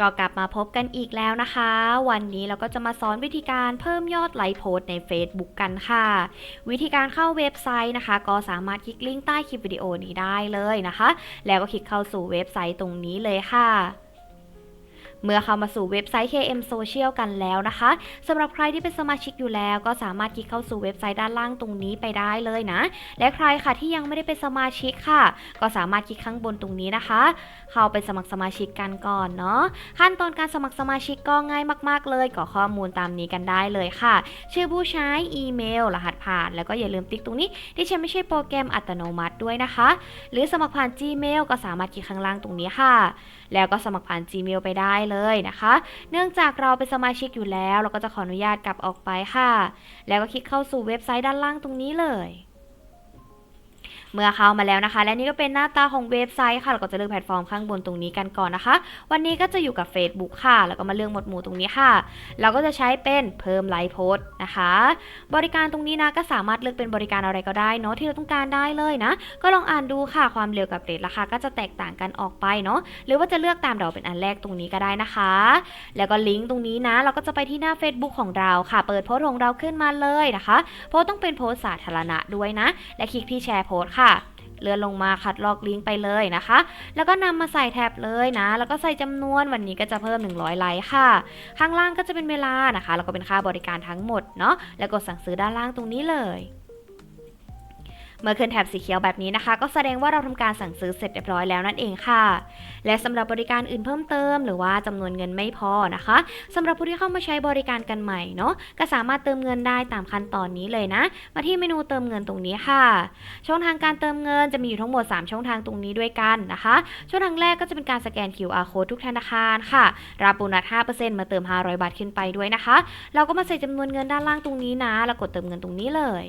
ก็กลับมาพบกันอีกแล้วนะคะ วันนี้เราก็จะมาสอนวิธีการเพิ่มยอดไลค์โพสใน Facebook กันค่ะ วิธีการเข้าเว็บไซต์นะคะ ก็สามารถคลิกลิงก์ใต้คลิปวิดีโอนี้ได้เลยนะคะ แล้วก็คลิกเข้าสู่เว็บไซต์ตรงนี้เลยค่ะ เมื่อเข้ามาสู่เว็บไซต์ KM Social กันแล้วนะคะสำหรับใครที่เป็นสมาชิกอยู่แล้ว ก็สามารถคลิกเข้าสู่เว็บไซต์ด้านล่างตรงนี้ไปได้เลยนะ และใครค่ะที่ยังไม่ได้เป็นสมาชิกค่ะ ก็สามารถคลิกข้างบนตรงนี้นะคะ เข้าไปสมัครสมาชิกกันก่อนเนาะขั้นตอนการสมัครสมาชิกก็ง่ายมาก ๆ เลยกรอกข้อมูลตามนี้กันได้เลยค่ะ ชื่อผู้ใช้อีเมล รหัสผ่าน แล้วก็อย่าลืมติ๊กตรงนี้ที่ใช้ไม่ใช่โปรแกรมอัตโนมัติด้วยนะคะ หรือสมัครผ่าน Gmail ก็สามารถคลิกข้างล่างตรงนี้ค่ะ แล้วก็สมัครผ่าน Gmail ไปได้เลยนะคะ เนื่องจากเราเป็นสมาชิกอยู่แล้ว เราก็จะขออนุญาตกลับออกไปค่ะ แล้วก็คลิกเข้าสู่เว็บไซต์ด้านล่างตรงนี้เลย เมื่อเข้ามาแล้วนะคะ และนี่ก็เป็นหน้าตาของเว็บไซต์ค่ะเราก็จะเลือกแพลตฟอร์มข้างบนตรงนี้กันก่อนนะคะ วันนี้ก็จะอยู่กับ Facebook ค่ะ แล้วก็มาเลือกหมวดหมู่ตรงนี้ค่ะ เราก็จะใช้เป็นเพิ่มไลฟ์โพสนะคะ บริการตรงนี้นะก็สามารถเลือกเป็นบริการอะไรก็ได้เนาะที่เราต้องการได้เลยนะ ก็ลองอ่านดูค่ะความเร็วกับเรทราคาก็จะแตกต่างกันออกไปเนาะหรือว่าจะเลือกตามเราเป็นอันแรกตรงนี้ก็ได้นะคะ แล้วก็ลิงก์ตรงนี้นะ เราก็จะไปที่หน้า Facebook ของเราค่ะ เปิดโพสของเราขึ้นมาเลยนะคะ โพสต้องเป็นโพสสาธารณะด้วยนะ และคลิกที่แชร์โพสต์ค่ะ เลื่อนลงมาคัดลอกลิงก์ไปเลยนะคะ แล้วก็นำมาใส่แท็บเลยนะ แล้วก็ใส่จำนวนวันนี้ก็จะเพิ่ม 100 ไลค์ค่ะ ข้างล่างก็จะเป็นเวลานะคะ แล้วก็เป็นค่าบริการทั้งหมดเนาะ แล้วกดสั่งซื้อด้านล่างตรงนี้เลย เมื่อขึ้นแถบสีเขียวแบบนี้นะคะ ก็แสดงว่าเราทำการสั่งซื้อเสร็จเรียบร้อยแล้วนั่นเองค่ะ และสำหรับบริการอื่นเพิ่มเติม หรือว่าจำนวนเงินไม่พอนะคะสำหรับผู้ที่เข้ามาใช้บริการกันใหม่เนาะก็สามารถเติมเงินได้ตามขั้นตอนนี้เลยนะ มาที่เมนูเติมเงินตรงนี้ค่ะ ช่องทางการเติมเงินจะมีอยู่ทั้งหมด 3 ช่องทางตรงนี้ด้วยกันนะคะ ช่องทางแรกก็จะเป็นการสแกน QR code ทุกธนาคารค่ะ รับโบนัส 5%มาเติม 500 บาทขึ้นไปด้วยนะคะ เราก็มาใส่จำนวนเงินด้านล่างตรงนี้นะ แล้วกดเติมเงินตรงนี้เลย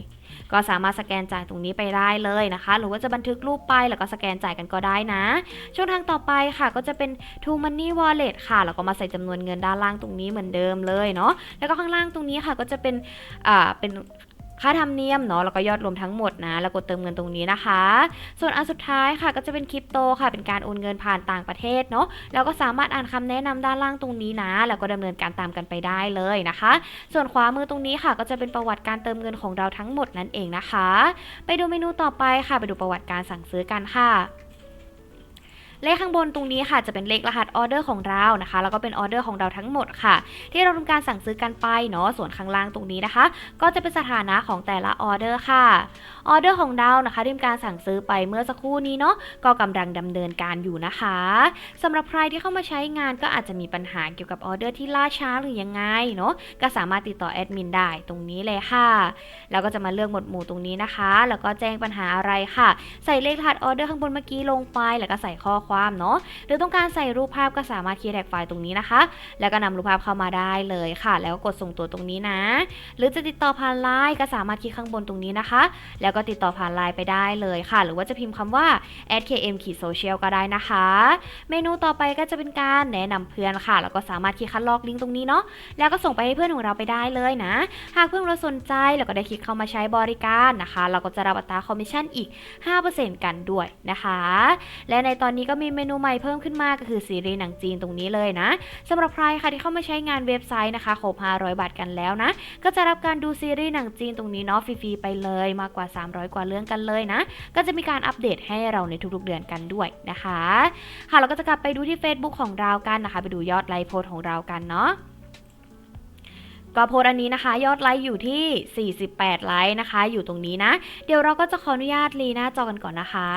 ก็สามารถสแกนจ่ายตรงนี้ไปได้เลยนะคะ หรือว่าจะบันทึกรูปไปแล้วก็สแกนจ่ายกันก็ได้นะ ช่องทางต่อไปค่ะ ก็จะเป็น True Money Wallet ค่ะ แล้วก็มาใส่จำนวนเงินด้านล่างตรงนี้เหมือนเดิมเลยเนาะแล้วก็ข้างล่างตรงนี้ค่ะก็จะเป็นอ่าเป็น ค่าธรรมเนียมเนาะแล้วก็ยอดรวมทั้งหมดนะแล้วกดเติมเงินตรงนี้นะคะ ส่วนอันสุดท้ายค่ะก็จะเป็นคริปโตค่ะ เป็นการโอนเงินผ่านต่างประเทศเนาะแล้วก็สามารถอ่านคำแนะนำด้านล่างตรงนี้นะ แล้วก็ดำเนินการตามกันไปได้เลยนะคะ ส่วนขวามือตรงนี้ค่ะ ก็จะเป็นประวัติการเติมเงินของเราทั้งหมดนั่นเองนะคะ ไปดูเมนูต่อไปค่ะ ไปดูประวัติการสั่งซื้อกันค่ะ เลขข้างบนตรงนี้ค่ะจะเป็นเลขรหัสออเดอร์ของเรานะคะ แล้วก็เป็นออเดอร์ของเราทั้งหมดค่ะ ที่เราทำการสั่งซื้อกันไปเนาะส่วนข้างล่างตรงนี้นะคะ ก็จะเป็นสถานะของแต่ละออเดอร์ค่ะ ออเดอร์ของเรานะคะที่ทำการสั่งซื้อไปเมื่อสักครู่นี้เนาะก็กำลังดำเนินการอยู่นะคะสำหรับใครที่เข้ามาใช้งานก็อาจจะมีปัญหาเกี่ยวกับออเดอร์ที่ล่าช้าหรือยังไงเนาะก็สามารถติดต่อแอดมินได้ตรงนี้เลยค่ะแล้วก็จะมาเลือกหมวดหมู่ตรงนี้นะคะ แล้วก็แจ้งปัญหาอะไรค่ะ ใส่เลขรหัสออเดอร์ข้างบนเมื่อกี้ลงไป แล้วก็ใส่ข้อความเนาะหรือต้องการใส่รูปภาพก็สามารถคีย์แท็กไฟล์ตรงนี้นะคะ แล้วก็นำรูปภาพเข้ามาได้เลยค่ะ แล้วก็กดส่งตัวตรงนี้นะ หรือจะติดต่อผ่านไลน์ก็สามารถคลิกข้างบนตรงนี้นะคะ แล้วก็็ติดต่อผ่านไลน์ไปได้เลยค่ะ หรือว่าจะพิมพ์คำว่า @km ขีด social ก็ได้นะคะ เมนูต่อไปก็จะเป็นการแนะนำเพื่อนค่ะ แล้วก็สามารถคลิกคัดลอกลิงก์ตรงนี้เนาะแล้วก็ส่งไปให้เพื่อนของเราไปได้เลยนะ หากเพื่อนเราสนใจแล้วก็ได้คลิกเข้ามาใช้บริการนะคะ เราก็จะรับอัตราคอมมิชชั่นอีก 5%กันด้วยนะคะ และในตอนนี้ก็มีเมนูใหม่เพิ่มขึ้นมาก็คือซีรีส์หนังจีนตรงนี้เลยนะสำหรับใครค่ะที่เข้ามาใช้งานเว็บไซต์นะคะครบ500 บาทกันแล้วนะ ก็จะรับการดูซีรีส์หนังจีนตรงนี้เนาะฟรีๆไปเลยมากกว่า300 กว่าเรื่องกันเลยนะ ก็จะมีการอัปเดตให้เราในทุกๆเดือนกันด้วยนะคะ ค่ะเราก็จะกลับไปดูที่ Facebook ของเรากันนะคะ ไปดูยอดไลค์โพสของเรากันเนาะก็โพสอันนี้นะคะ ยอดไลค์อยู่ที่ 48 ไลค์นะคะ อยู่ตรงนี้นะ เดี๋ยวเราก็จะขออนุญาตรีหน้าจอกันก่อนนะคะ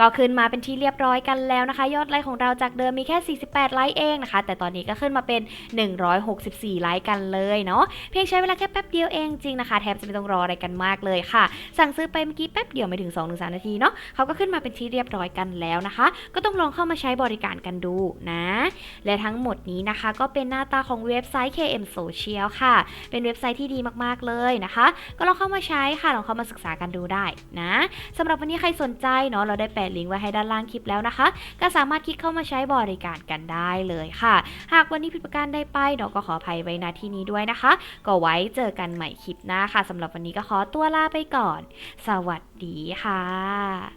ก็ขึ้นมาเป็นที่เรียบร้อยกันแล้วนะคะ ยอดไลค์ของเราจากเดิมมีแค่ 48 ไลค์เองนะคะ แต่ตอนนี้ก็ขึ้นมาเป็น 164 ไลค์กันเลยเนาะเพียงใช้เวลาแค่แป๊บเดียวเองจริงนะคะ แทบจะไม่ต้องรออะไรกันมากเลยค่ะ สั่งซื้อไปเมื่อกี้แป๊บเดียวไม่ถึง2-3นาทีเนาะเขาก็ขึ้นมาเป็นที่เรียบร้อยกันแล้วนะคะ ก็ต้องลองเข้ามาใช้บริการกันดูนะ และทั้งหมดนี้นะคะก็เป็นหน้าตาของเว็บไซต์ KM Social ค่ะ เป็นเว็บไซต์ที่ดีมากๆเลยนะคะ ก็ลองเข้ามาใช้ค่ะลองเข้ามาศึกษากันดูได้นะสำหรับวันนี้ใครสนใจเนาะเราได้แปะลิงก์ไว้ให้ด้านล่างคลิปแล้วนะคะ ก็สามารถคลิกเข้ามาใช้บริการกันได้เลยค่ะ หากวันนี้ผิดประการได้ไปเนาะก็ขออภัยไว้ณที่นี้ด้วยนะคะ ก็ไว้เจอกันใหม่คลิปหน้าค่ะสำหรับวันนี้ก็ขอตัวลาไปก่อน สวัสดีค่ะ